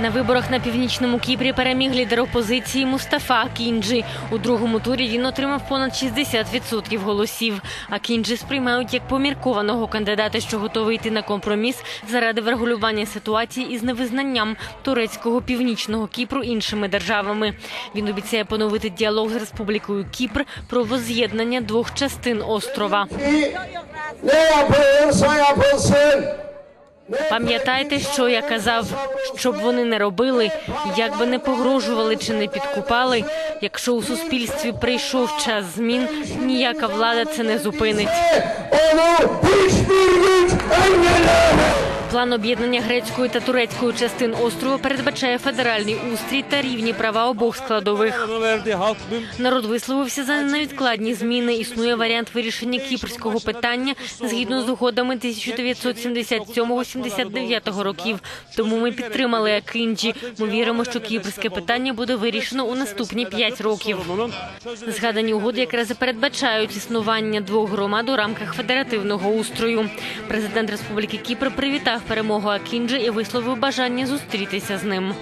На виборах на північному Кіпрі переміг лідер опозиції Мустафа Кінджі. У другому турі він отримав понад 60% голосів. А Кінджі сприймають як поміркованого кандидата, що готовий йти на компроміс заради врегулювання ситуації із невизнанням турецького північного Кіпру іншими державами. Він обіцяє поновити діалог з Республікою Кіпр про воз'єднання двох частин острова. Пам'ятайте, що я казав, щоб вони не робили, як би не погрожували чи не підкупали. Якщо у суспільстві прийшов час змін, ніяка влада це не зупинить. План об'єднання грецької та турецької частин острова передбачає федеральний устрій та рівні права обох складових. Народ висловився за невідкладні зміни. Існує варіант вирішення кіпрського питання згідно з угодами 1977-79 років. Тому ми підтримали Акинджі. Ми віримо, що кіпрське питання буде вирішено у наступні п'ять років. Згадані угоди якраз передбачають існування двох громад у рамках федеративного устрою. Президент Республіки Кіпр привітав перемогу Акінджі і висловив бажання зустрітися з ним.